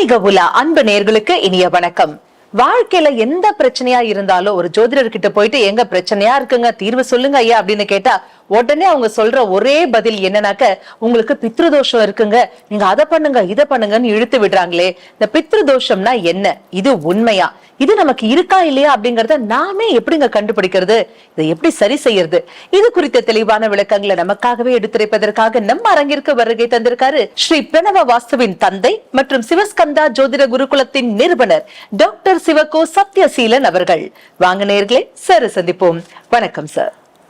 ஆன்மீக உலா அன்பு நேர்களுக்கு இனிய வணக்கம். வாழ்க்கையில எந்த பிரச்சனையா இருந்தாலும் ஒரு ஜோதிடர் கிட்ட போயிட்டு எங்க பிரச்சனையா இருக்குங்க? தீர்வு சொல்லுங்க ஐயா அப்படின்னு கேட்டா உடனே அவங்க சொல்ற ஒரே பதில் என்னன்னாக்க உங்களுக்கு பித்ருதோஷம் இருக்குங்க. நீங்க அதை பண்ணுங்க இதை பண்ணுங்கன்னு இழுத்து விடுறாங்களே. இந்த பித்ருதோஷம்னா என்ன? இது உண்மையா? இது நமக்கு இருக்கா இல்லையா அப்படிங்கறத நாமே எப்படிங்க கண்டுபிடிக்கிறது? இதை எப்படி சரி செய்யறது? இது குறித்த தெளிவான விளக்கங்களை நமக்காகவே எடுத்துரைப்பதற்காக நம்ம அரங்கிற்கு வருகை தந்திருக்காரு ஸ்ரீ பிரணவ வாஸ்துவின் தந்தை மற்றும் சிவஸ்கந்தா ஜோதிட குருகுலத்தின் நிறுவனர் டாக்டர் சிவகோ சத்யசீலன் அவர்கள். வாங்க நேர்களே சார் சந்திப்போம். வணக்கம் சார்.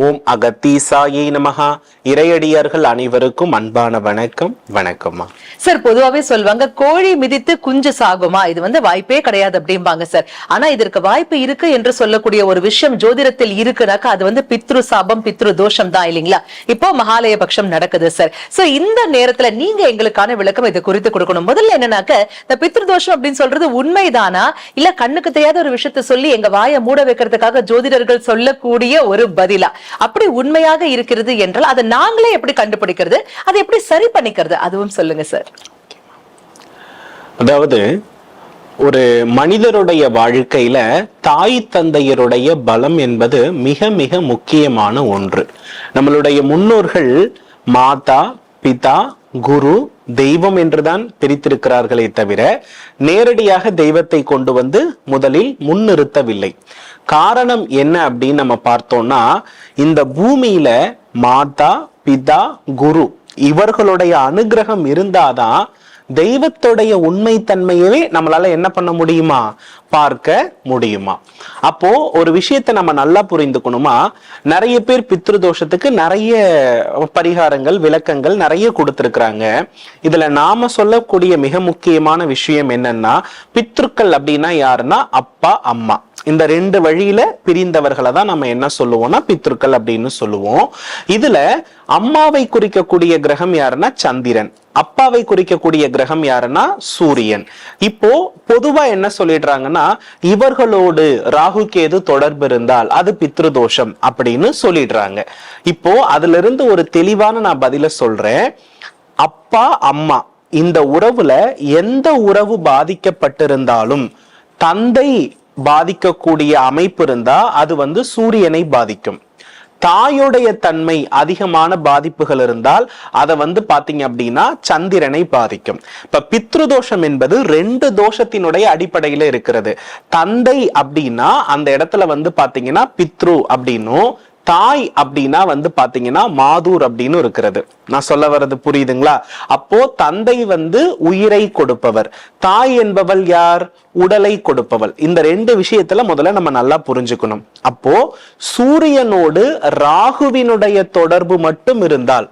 ஓம் அகத்தீசாயை நமகா இறையடியார்கள் அனைவருக்கும் அன்பான வணக்கம். வணக்கம்மா. சார் பொதுவாவே சொல்லுவாங்க கோழி மிதித்து குஞ்சு சாகுமா? இது வந்து வாய்ப்பே கிடையாது அப்படிம்பாங்க சார். ஆனா இதற்கு வாய்ப்பு இருக்கு என்று சொல்லக்கூடிய ஒரு விஷயம் ஜோதிடத்தில் இருக்குனாக்கா அது வந்து பித்ரு சாபம் பித்ரு தோஷம் தான் இல்லைங்களா? இப்போ மகாலய பட்சம் நடக்குது சார். சோ இந்த நேரத்துல நீங்க எங்களுக்கான விளக்கம் இது குறித்து கொடுக்கணும். முதல்ல என்னன்னாக்க இந்த பித்ரு தோஷம் அப்படின்னு சொல்றது உண்மைதானா? இல்ல கண்ணுக்கு தெரியாத ஒரு விஷயத்த சொல்லி எங்க வாயை மூட வைக்கிறதுக்காக ஜோதிடர்கள் சொல்லக்கூடிய ஒரு பதிலா? அப்படி உண்மையாக இருக்கிறது என்றால் அதை நாங்களே எப்படி கண்டுபிடிக்கிறது? அதை எப்படி சரி பண்ணிக்கிறது? அதுவும் சொல்லுங்க சார் அதாவது ஒரு மனிதருடைய வாழ்க்கையில தாய் தந்தையருடைய பலம் என்பது மிக மிக முக்கியமான ஒன்று. நம்மளுடைய முன்னோர்கள் மாதா பிதா குரு தெய்வம் என்றுதான் பிரித்திருக்கிறார்களே தவிர நேரடியாக தெய்வத்தை கொண்டு வந்து முதலில் முன்னிறுத்தவில்லை. காரணம் என்ன அப்படின்னு நம்ம பார்த்தோம்னா இந்த பூமியில மாதா பிதா குரு இவர்களுடைய அனுகிரகம் இருந்தாதான் தெய்வத்துடைய உண்மைத்தன்மையவே நம்மளால என்ன பண்ண முடியுமா? பார்க்க முடியுமா? அப்போ ஒரு விஷயத்தை நம்ம நல்லா புரிந்துக்கணுமா? நிறைய பேர் பித்ரு தோஷத்துக்கு நிறைய பரிகாரங்கள் விளக்கங்கள் நிறைய கொடுத்துருக்குறாங்க. இதுல நாம சொல்லக்கூடிய மிக முக்கியமான விஷயம் என்னன்னா பித்ருக்கள் அப்படின்னா யாருன்னா அப்பா அம்மா. இந்த ரெண்டு வழியில பிரிந்தவர்களை தான் நம்ம என்ன சொல்லுவோம்னா பித்ருக்கள் அப்படின்னு சொல்லுவோம். இதுல அம்மாவை குறிக்கக்கூடிய கிரகம் யாருன்னா சந்திரன். அப்பாவை குறிக்கக்கூடிய கிரகம் யாருன்னா சூரியன். இப்போ பொதுவா என்ன சொல்லிடுறாங்கன்னா இவர்களோடு ராகு கேது தொடர்பு இருந்தால் அது பித்ருதோஷம் அப்படின்னு சொல்லிடுறாங்க. இப்போ அதுல இருந்து ஒரு தெளிவான நான் பதில சொல்றேன். அப்பா அம்மா இந்த உறவுல எந்த உறவு பாதிக்கப்பட்டிருந்தாலும் தந்தை பாதிக்கக்கூடிய அமைப்பு இருந்தா அது வந்து சூரியனை பாதிக்கும். தாயுடைய தன்மை அதிகமான பாதிப்புகள் இருந்தால் அதை வந்து பாத்தீங்க அப்படின்னா சந்திரனை பாதிக்கும். இப்ப பித்ருதோஷம் என்பது ரெண்டு தோஷத்தினுடைய அடிப்படையில இருக்கிறது. தந்தை அப்படின்னா அந்த இடத்துல வந்து பாத்தீங்கன்னா பித்ரு அப்படின்னும் தாய் அப்படின்னா வந்து பாத்தீங்கன்னா மாதூர் அப்படின்னு இருக்கிறது. நான் சொல்ல வர்றது புரியுதுங்களா? அப்போ தந்தை வந்து உயிரை கொடுப்பவர். தாய் என்பவள் யார்? உடலை கொடுப்பவள். இந்த ரெண்டு விஷயத்துல முதல்ல நம்ம நல்லா புரிஞ்சுக்கணும். அப்போ சூரியனோடு ராகுவினுடைய தொடர்பு மட்டும் இருந்தால்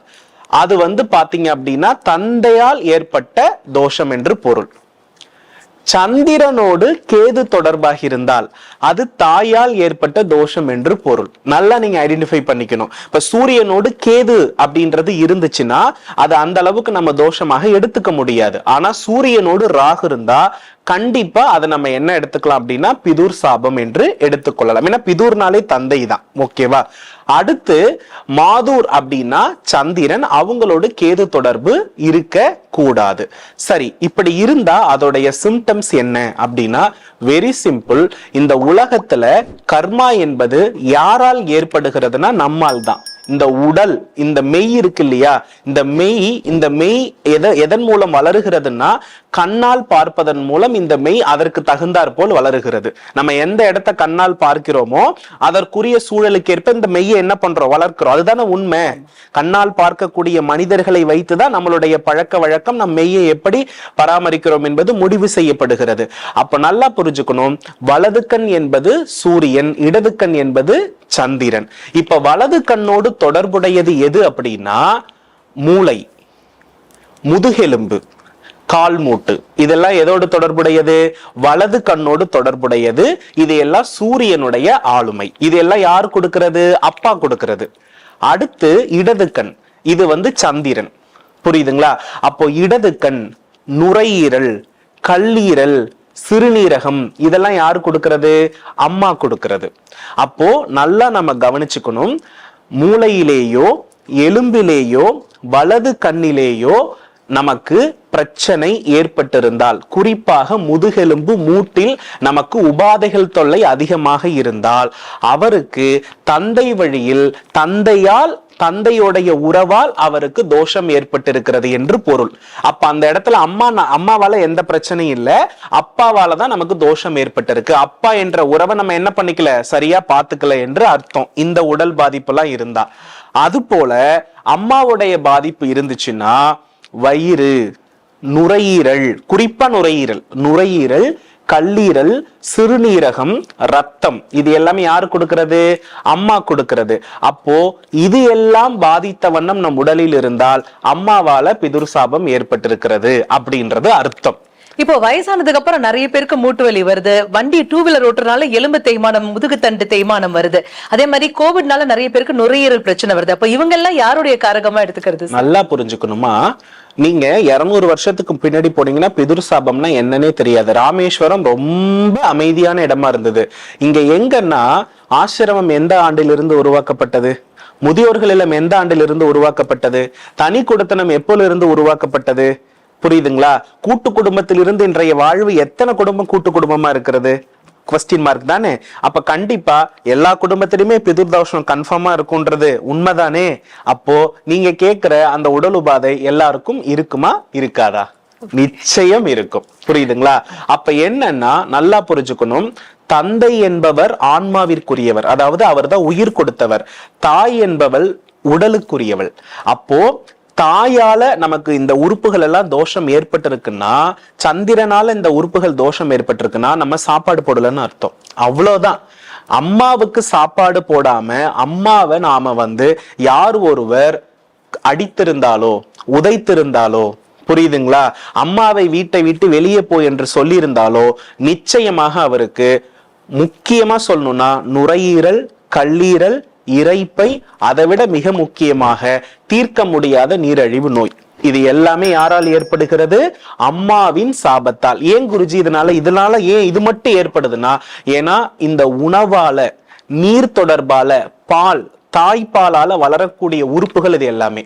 அது வந்து பாத்தீங்க அப்படின்னா தந்தையால் ஏற்பட்ட தோஷம் என்று பொருள். சந்திரனோடு கேது தொடர்பாக இருந்தால் அது தாயால் ஏற்பட்ட தோஷம் என்று பொருள். நல்லா நீங்க ஐடென்டிஃபை பண்ணிக்கணும். இப்ப சூரியனோடு கேது அப்படின்றது இருந்துச்சுன்னா அது அந்த அளவுக்கு நம்ம தோஷமாக எடுத்துக்க முடியாது. ஆனா சூரியனோடு ராகு இருந்தா கண்டிப்பா அதை நம்ம என்ன எடுத்துக்கலாம் அப்படின்னா பிதூர் சாபம் என்று எடுத்துக்கொள்ளலாம். ஏன்னா பிதூர்னாலே தந்தை தான். ஓகேவா? அடுத்து மாதூர் அப்படின்னா சந்திரன் அவங்களோட கேது தொடர்பு இருக்க கூடாது சரி இப்படி இருந்தா அதோடைய சிம்டம்ஸ் என்ன அப்படின்னா வெரி சிம்பிள் இந்த உலகத்துல கர்மா என்பது யாரால் ஏற்படுகிறதுனா நம்மால் தான் இந்த உடல் இந்த மெய் இருக்கு இல்லையா? இந்த மெய் இந்த மெய் எதை எதன் மூலம் வளருகிறதுனா கண்ணால் பார்ப்பதன் மூலம் இந்த மெய் அதற்கு தகுந்தாற் போல் வளருகிறது. நம்ம எந்த இடத்த கண்ணால் பார்க்கிறோமோ அதற்குரிய சூழலுக்கேற்ப இந்த மெய்யை என்ன பண்றோம்? வளர்க்கிறோம். அதுதானே உண்மை. கண்ணால் பார்க்கக்கூடிய மனிதர்களை வைத்துதான் நம்மளுடைய பழக்க வழக்கம் நம் மெய்யை எப்படி பராமரிக்கிறோம் என்பது முடிவு செய்யப்படுகிறது. அப்ப நல்லா புரிஞ்சுக்கணும். வலது கண் என்பது சூரியன் இடது கண் என்பது சந்திரன். இப்ப வலது கண்ணோடு தொடர்புடையது எது அப்படின்னா மூளை முதுகெலும்பு கால் மூட்டு. இதெல்லாம் எதோடு தொடர்புடையது? வலது கண்ணோடு தொடர்புடையது. இது எல்லாம் சூரியனுடைய ஆளுமை. இதையெல்லாம் யார் கொடுக்கிறது? அப்பா கொடுக்கிறது. அடுத்து இடது கண். இது வந்து சந்திரன். புரியுதுங்களா? அப்போ இடது கண் நுரையீரல் கல்லீரல் சிறுநீரகம் இதெல்லாம் யார் கொடுக்கறது? அம்மா கொடுக்கறது. அப்போ நல்லா நம்ம கவனிச்சுக்கணும். மூளையிலேயோ எலும்பிலேயோ வலது கண்ணிலேயோ நமக்கு பிரச்சனை ஏற்பட்டிருந்தால் குறிப்பாக முதுகெலும்பு மூட்டில் நமக்கு உபாதைகள் தொல்லை அதிகமாக இருந்தால் அவருக்கு தந்தை வழியில் தந்தையால் தந்தையோடைய உறவால் அவருக்கு தோஷம் ஏற்பட்டிருக்கிறது என்று பொருள். அப்ப அந்த இடத்துல அம்மா அம்மாவால எந்த பிரச்சனையும் இல்ல. அப்பாவால தான் நமக்கு தோஷம் ஏற்பட்டிருக்கு. அப்பா என்ற உறவை நம்ம என்ன பண்ணிக்கல? சரியா பாத்துக்கல என்று அர்த்தம். இந்த உடல் பாதிப்புலாம் இருந்தா. அது போல அம்மாவுடைய பாதிப்பு இருந்துச்சுன்னா வயிறு நுரையீரல் குறிப்பா நுரையீரல். நுரையீரல் கல்லீரல் சிறுநீரகம் ரத்தம் இது எல்லாமே யாரு கொடுக்கிறது? அம்மா கொடுக்கிறது. அப்போ இது எல்லாம் பாதித்த வண்ணம் நம் உடலில் இருந்தால் அம்மாவால பிதுர்சாபம் ஏற்பட்டிருக்கிறது அப்படின்றது அர்த்தம். இப்போ வயசானதுக்கு அப்புறம் நிறைய பேருக்கு மூட்டு வலி வருது. வண்டி டூ வீலர் ஓட்டுறதுனால எலும்பு தேய்மானம் முதுகுத்தண்டு தேய்மானம் வருது. அதே மாதிரி கோவிட்னால நிறைய பேருக்கு நுரையீரல் பிரச்சனை வருது. அப்ப இவங்க எல்லாம் யாருடைய காரகமா எடுத்துக்கிறது நல்லா புரிஞ்சுக்கணுமா? நீங்க இருநூறு வருஷத்துக்கு பின்னாடி போனீங்கன்னா பிதுர் சாபம்னா என்னன்னே தெரியாது. ராமேஸ்வரம் ரொம்ப அமைதியான இடமா இருந்தது. இங்க எங்கன்னா ஆசிரமம் எந்த ஆண்டிலிருந்து உருவாக்கப்பட்டது? முதியோர்கள் இல்லம் எந்த ஆண்டிலிருந்து உருவாக்கப்பட்டது? தனி குடுத்தனம் எப்போலிருந்து உருவாக்கப்பட்டது? புரியுதுங்களா? கூட்டு குடும்பத்திலிருந்து இன்றைய வாழ்வு எத்தனை குடும்பம் கூட்டு குடும்பமா இருக்கிறது? கொஸ்டின் மார்க் தானே? அப்ப கண்டிப்பா எல்லா குடும்பத்திலுமே பிதுர் தோஷம் கன்ஃபார்மா இருக்கும்ன்றது உண்மைதானே? அப்போ நீங்க கேக்குற அந்த உடல் உபாதை எல்லாருக்கும் இருக்குமா? இருக்காதா? நிச்சயம் இருக்கும். புரியுதுங்களா? அப்ப என்னன்னா நல்லா புரிஞ்சுக்கணும். தந்தை என்பவர் ஆன்மாவிற்குரியவர். அதாவது அவர்தான் உயிர் கொடுத்தவர். தாய் என்பவள் உடலுக்குரியவள். அப்போ தாயால நமக்கு இந்த உறுப்புகள் எல்லாம் தோஷம் ஏற்பட்டிருக்குன்னா சந்திரனால இந்த உறுப்புகள் தோஷம் ஏற்பட்டிருக்குன்னா நம்ம சாப்பாடு போடலன்னு அர்த்தம். அவ்வளவுதான். அம்மாவுக்கு சாப்பாடு போடாம அம்மாவை நாம வந்து யார் ஒருவர் அடித்திருந்தாலோ உதைத்திருந்தாலோ புரியுதுங்களா? அம்மாவை வீட்டை விட்டு வெளியே போ என்று சொல்லியிருந்தாலோ நிச்சயமாக அவருக்கு முக்கியமா சொல்லணும்னா நுரையீரல் கல்லீரல் இறைப்பை அதைவிட மிக முக்கியமாக தீர்க்க முடியாத நீரழிவு நோய். இது எல்லாமே யாரால் ஏற்படுகிறது? அம்மாவின் சாபத்தால். ஏன் குருஜி இதனால இதனால ஏன் இது மட்டும் ஏற்படுதுன்னா ஏன்னா இந்த உணவால நீர் தொடர்பால பால் தாய்ப்பாலால வளரக்கூடிய உறுப்புகள் இது எல்லாமே.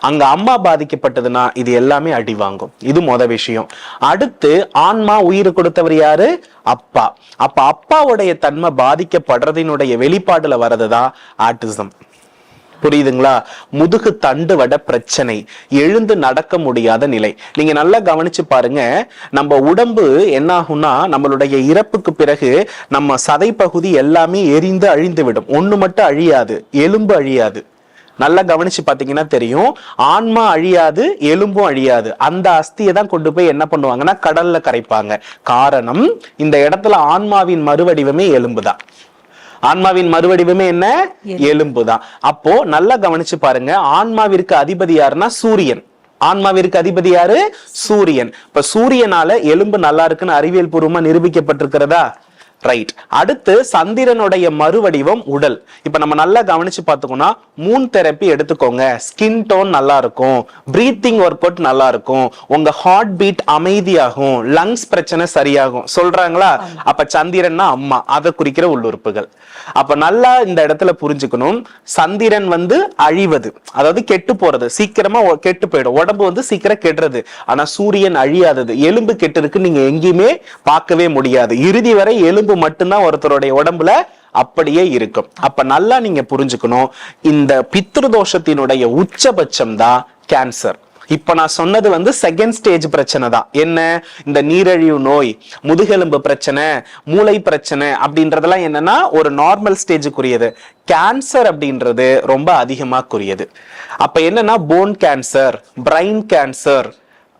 அங்க அம்மா பாதிக்கப்பட்டதுன்னா இது எல்லாமே அடி வாங்கும். இது மொத விஷயம். அடுத்து ஆன்மா உயிர் கொடுத்தவர் யாரு? அப்பா. அப்ப அப்பாவுடைய தன்மை பாதிக்கப்படுறதினுடைய வெளிப்பாடுல வர்றதுதான் ஆட்டிசம். புரியுதுங்களா? முதுகு தண்டு வட பிரச்சனை. எழுந்து நடக்க முடியாத நிலை. நீங்க நல்லா கவனிச்சு பாருங்க. நம்ம உடம்பு என்ன ஆகும்னா நம்மளுடைய இறப்புக்கு பிறகு நம்ம சதை பகுதி எல்லாமே எரிந்து அழிந்து விடும். ஒண்ணு மட்டும் அழியாது. எலும்பு அழியாது. நல்லா கவனிச்சு பாத்தீங்கன்னா தெரியும். ஆன்மா அழியாது எலும்பும் அழியாது. அந்த அஸ்தியை தான் கொண்டு போய் என்ன பண்ணுவாங்கன்னா கடல்ல கரைப்பாங்க. காரணம் இந்த இடத்துல ஆன்மாவின் மறுவடிவமே எலும்புதான். ஆன்மாவின் மறுவடிவமே என்ன? எலும்புதான். அப்போ நல்லா கவனிச்சு பாருங்க ஆன்மாவிற்கு அதிபதி யாருன்னா சூரியன். ஆன்மாவிற்கு அதிபதி யாரு? சூரியன். இப்ப சூரியனால எலும்பு நல்லா இருக்குன்னு அறிவியல் பூர்வமா நிரூபிக்கப்பட்டிருக்கிறதா? ரைட் அடுத்து சந்திரனுடைய மறுவடிவம் உடல். இப்ப நம்ம நல்லா கவனிச்சு பார்த்துக்கோன்னா மூன் தெரப்பி எடுத்துக்கோங்க. ஸ்கின் டோன் நல்லா இருக்கும் பிரீத்திங் ஒர்க் அவுட் நல்லா இருக்கும் உங்க ஹார்ட் பீட் அமைதியாகும். லங்ஸ் பிரச்சனை சரியாகும். சொல்றாங்களா? அப்ப சந்திரன்னா அம்மா. அதை குறிக்கிற உள்ளுறுப்புகள். அப்ப நல்லா இந்த இடத்துல புரிஞ்சுக்கணும். சந்திரன் வந்து அழிவது. அதாவது கெட்டு போறது. சீக்கிரமா கெட்டு போயிடும். உடம்பு வந்து சீக்கிரம் கெடுறது. ஆனா சூரியன் அழியாதது. எலும்பு கெட்டு இருக்கு நீங்க எங்கேயுமே பார்க்கவே முடியாது. இறுதி வரை எலும்பு மட்டும்தான் ஒருத்தருடைய உடம்புல அப்படியே இருக்கும். அப்ப நல்லா நீங்க புரிஞ்சுக்கணும் இந்த பித்ரு தோஷத்தினுடைய உச்சபட்சம் தான் கேன்சர் இப்ப நான் சொன்னது வந்து செகண்ட் ஸ்டேஜ் பிரச்சனை தான். என்ன? இந்த நீரிழிவு நோய் முதுகெலும்பு பிரச்சனை மூளை பிரச்சனை அப்படின்றதெல்லாம் என்னன்னா ஒரு நார்மல் ஸ்டேஜுக்குரியது கேன்சர் அப்படின்றது ரொம்ப அதிகமாக்குரியது. அப்ப என்னன்னா போன் கேன்சர் பிரைன் கேன்சர்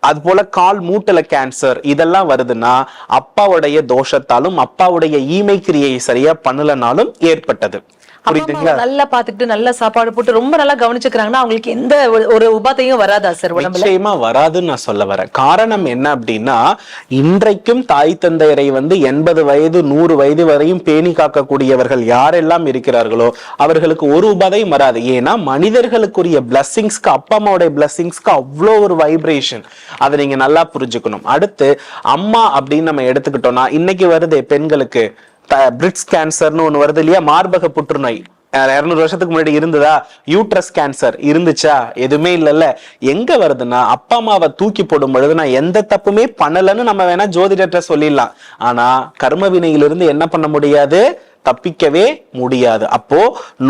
அது போல கால் மூட்டல கேன்சர் இதெல்லாம் வருதுன்னா அப்பாவுடைய தோஷத்தாலும் அப்பாவுடைய ஈமை கிரியை சரியா பண்ணலனாலும் ஏற்பட்டது. புரியுதுங்களா? நல்லா பாத்துக்கிட்டு நல்ல சாப்பாடு போட்டு ரொம்ப நல்லா கவனிச்சுக்கிறாங்கன்னா அவங்களுக்கு எந்த ஒரு- ஒரு உபாதையும் வராதா சார் உடம்புல? நிச்சயமா வராதுன்னு நான் சொல்ல வரேன். காரணம் என்ன அப்படின்னா இன்றைக்கும் தாய் தந்தையரை வந்து எண்பது வயது நூறு வயது வரையும் பேணி காக்கக்கூடியவர்கள் யாரெல்லாம் இருக்கிறார்களோ அவர்களுக்கு ஒரு உபாதையும் வராது. ஏன்னா மனிதர்களுக்குரிய பிளஸ்ஸிங்ஸ்க்கு அப்பா அம்மாவுடைய பிளஸ்ஸிங்ஸ்க்கு அவ்வளோ ஒரு வைப்ரேஷன் அதை நீங்க நல்லா புரிஞ்சுக்கணும். அடுத்து அம்மா அப்படின்னு நம்ம எடுத்துக்கிட்டோம்னா இன்னைக்கு வருதே பெண்களுக்கு. பிரிட்ஸ் கேன்சர்னு ஒன்று வருது இல்லையா? மார்பக புற்றுநோய். இரநூறு வருஷத்துக்கு முன்னாடி இருந்ததா? Uterus cancer. இருந்துச்சா? எதுவுமே இல்லைல்ல. எங்க வருதுன்னா அப்பா அம்மாவை தூக்கி போடும் பொழுது நான் எந்த தப்புமே பண்ணலன்னு நம்ம வேணா ஜோதிடத்தை சொல்லிடலாம். ஆனா கர்ம வினையிலிருந்து என்ன பண்ண முடியாது? தப்பிக்கவே முடியாது. அப்போ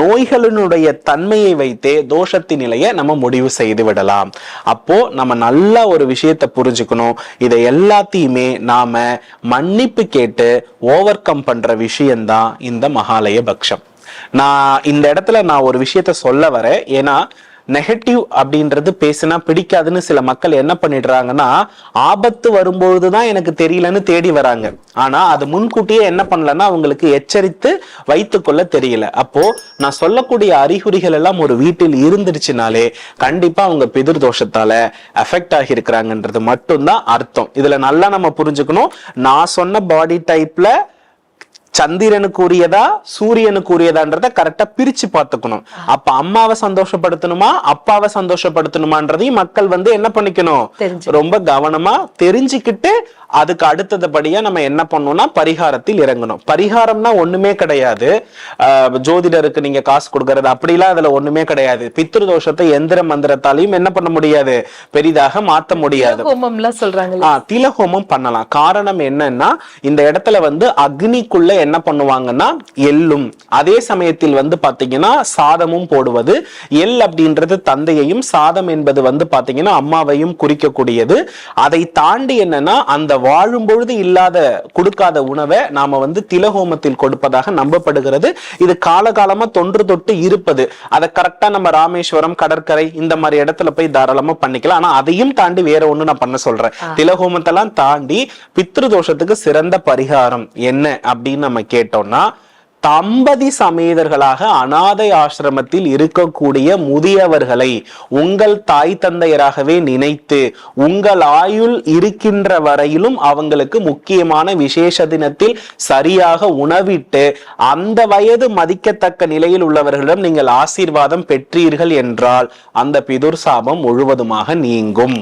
நோய்களினுடைய தன்மையை வைத்தே தோஷத்தின் நிலையை நம்ம முடிவு செய்து விடலாம். அப்போ நம்ம நல்ல ஒரு விஷயத்தை புரிஞ்சுக்கணும். இதை எல்லாத்தையுமே நாம மன்னிப்பு கேட்டு ஓவர் கம் பண்ற விஷயம்தான் இந்த மகாலய பக்ஷம். நான் இந்த இடத்துல நான் ஒரு விஷயத்த சொல்ல வரேன். ஏன்னா நெகட்டிவ் அப்படின்றது பேசினா பிடிக்காதுன்னு சில மக்கள் என்ன பண்ணிடுறாங்கன்னா ஆபத்து வரும்பொழுதுதான் எனக்கு தெரியலன்னு தேடி வராங்க. ஆனா அது முன்கூட்டியே என்ன பண்ணலன்னா அவங்களுக்கு எச்சரித்து வைத்துக்கொள்ள தெரியல. அப்போ நான் சொல்லக்கூடிய அறிகுறிகள் எல்லாம் ஒரு வீட்டில் இருந்துருச்சுனாலே கண்டிப்பா அவங்க பிதிர் தோஷத்தால அஃபெக்ட் ஆகியிருக்கிறாங்கன்றது மட்டும்தான் அர்த்தம். இதுல நல்லா நம்ம புரிஞ்சுக்கணும். நான் சொன்ன பாடி டைப்ல சந்திரனுக்கு உரியதா சூரியனுக்கு உரியதான்றத கரெக்டா பிரிச்சு பார்த்துக்கணும் அப்ப அம்மாவை சந்தோஷப்படுத்தணுமா அப்பாவை சந்தோஷப்படுத்தணுமான்றதையும் மக்கள் வந்து என்ன பண்ணிக்கணும். ரொம்ப கவனமா தெரிஞ்சுக்கிட்டு அதுக்கு அடுத்ததுபடியா நம்ம என்ன பண்ணணும்னா பரிகாரத்தில் இறங்கணும். பரிகாரம்னா ஒண்ணுமே கிடையாது. ஜோதிடருக்கு நீங்க காசு கொடுக்கறது அப்படிலாம் அதுல ஒண்ணுமே கிடையாது. பித்ரு தோஷத்தை எந்திர மந்திரத்தாலையும் என்ன பண்ண முடியாது? பெரிதாக மாத்த முடியாது. திலஹோமம் பண்ணலாம். காரணம் என்னன்னா இந்த இடத்துல வந்து அக்னிக்குள்ள என்ன பண்ணுவாங்கன்னா எள்ளும். அதே சமயத்தில் வந்து பாத்தீங்கன்னா சாதமும் போடுவது. எள் அப்படின்றது தந்தையையும் சாதம் என்பது வந்து பாத்தீங்கன்னா அம்மாவையும் குறிக்கக்கூடியது. அதை தாண்டி என்னன்னா அந்த வாழும் பொழுது இல்லாத கொடுக்காத உணவை நாம வந்து திலஹோமத்தில் கொடுப்பதாக நம்பப்படுகிறது. இது காலகாலமா தொன்று தொட்டு இருப்பது. அதை கரெக்டா நம்ம ராமேஸ்வரம் கடற்கரை இந்த மாதிரி இடத்துல போய் தாராளமா பண்ணிக்கலாம். ஆனா அதையும் தாண்டி வேற ஒண்ணு நான் பண்ண சொல்றேன். திலஹோமத்தெல்லாம் தாண்டி பித்ரு தோஷத்துக்கு சிறந்த பரிகாரம் என்ன அப்படின்னு நம்ம கேட்டோம்னா தம்பதி சமேதர்களாக அனாதை ஆசிரமத்தில் இருக்கக்கூடிய முதியவர்களை உங்கள் தாய் தந்தையராகவே நினைத்து உங்கள் ஆயுள் இருக்கின்ற வரையிலும் அவங்களுக்கு முக்கியமான விசேஷ தினத்தில் சரியாக உணவிட்டு அந்த வயது மதிக்கத்தக்க நிலையில் உள்ளவர்களிடம் நீங்கள் ஆசீர்வாதம் பெற்றீர்கள் என்றால் அந்த பிதுர் சாபம் முழுவதுமாக நீங்கும்.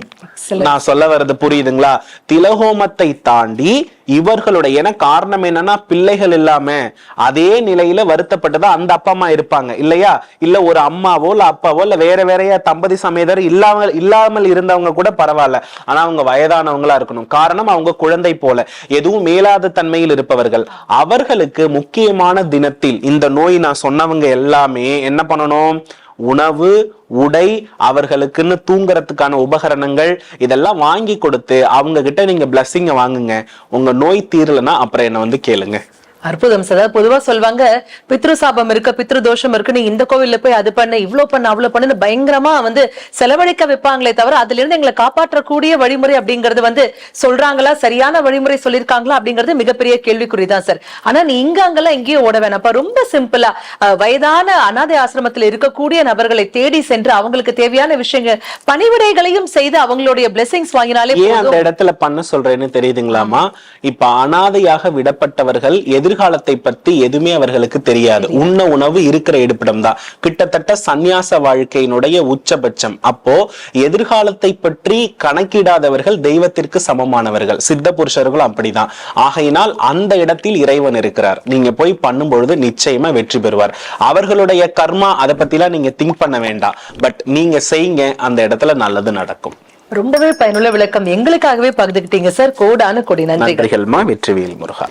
நான் சொல்ல வர்றது புரியுதுங்களா திலஹோமத்தை தாண்டி இவர்களுடைய என காரணம் என்னன்னா பிள்ளைகள் இல்லாம அதே நிலையில வருத்தப்பட்டதா அந்த அப்பா அம்மா இருப்பாங்க. இல்லையா? இல்ல ஒரு அம்மாவோ இல்ல அப்பாவோ இல்ல வேற வேறையா தம்பதி சமேதர் இல்லாமல் இல்லாமல் இருந்தவங்க கூட பரவாயில்ல. ஆனா அவங்க வயதானவங்களா இருக்கணும். காரணம் அவங்க குழந்தை போல. எதுவும் மேலாத தன்மையில் இருப்பவர்கள். அவர்களுக்கு முக்கியமான தினத்தில் இந்த நோய் நான் சொன்னவங்க எல்லாமே என்ன பண்ணணும்? உணவு உடை அவர்களுக்குன்னு தூங்குறதுக்கான உபகரணங்கள் இதெல்லாம் வாங்கி கொடுத்து அவங்க கிட்ட நீங்க பிளஸ்ஸிங்க வாங்குங்க. உங்க நோய் தீரலைன்னா அப்புறம் என்ன வந்து கேளுங்க. அற்புதம் சார் பொதுவா சொல்வாங்க பித்ரு சாபம் இருக்கு பித்ரு தோஷம் இருக்கு நீ இந்த கோவில்ல போய் அது பண்ண இவ்ளோ பண்ண அவ்வளவு பண்ணுன்னு பயங்கரமா வந்து செலவழிக்க வைப்பாங்களே தவிர அதுல இருந்து எங்களை காப்பாற்றக்கூடிய வழிமுறை அப்படிங்கறது வந்து சொல்றாங்களா சரியான வழிமுறை சொல்லிருக்காங்களா அப்படிங்கிறது மிகப்பெரிய கேள்விக்குறிதான் சார். ஆனா நீ இங்க அங்கெல்லாம் எங்கேயும் ஓட வேணாம்ப்பா ரொம்ப சிம்பிளா வயதான அனாதை ஆசிரமத்தில் இருக்கக்கூடிய நபர்களை தேடி சென்று அவங்களுக்கு தேவையான விஷயங்கள் பணிவிடைகளையும் செய்து அவங்களுடைய பிளெஸிங்ஸ் வாங்கினாலே அந்த இடத்துல பண்ண சொல்றேன்னு தெரியுதுங்களாமா இப்ப அனாதையாக விடப்பட்டவர்கள் எதிர்காலத்தை பத்தி எதுவுமே அவர்களுக்கு தெரியாது. உண்ண உணவு இருக்கிற இருப்பிடம் தான் கிட்டத்தட்ட சந்நியாச வாழ்க்கையினுடைய உச்சபட்சம். அப்போ எதிர்காலத்தை பற்றி கணக்கிடாதவர்கள் தெய்வத்திற்கு சமமானவர்கள். சித்த புருஷர்களும் அப்படிதான். ஆகையினால் அந்த இடத்தில் இறைவன் இருக்கிறார். நீங்க போய் பண்ணும் பொழுது நிச்சயமா வெற்றி பெறுவார். அவர்களுடைய கர்மா அதை பத்திலாம் நீங்க திங்க் பண்ண வேண்டாம். பட் நீங்க செய்யுங்க. அந்த இடத்துல நல்லது நடக்கும். ரொம்பவே பயனுள்ள விளக்கம். எங்களுக்காகவே பகிர்ந்துக்கிட்டீங்க சார். கோடான கொடி நன்றிகள். வெற்றிவேல் முருகா.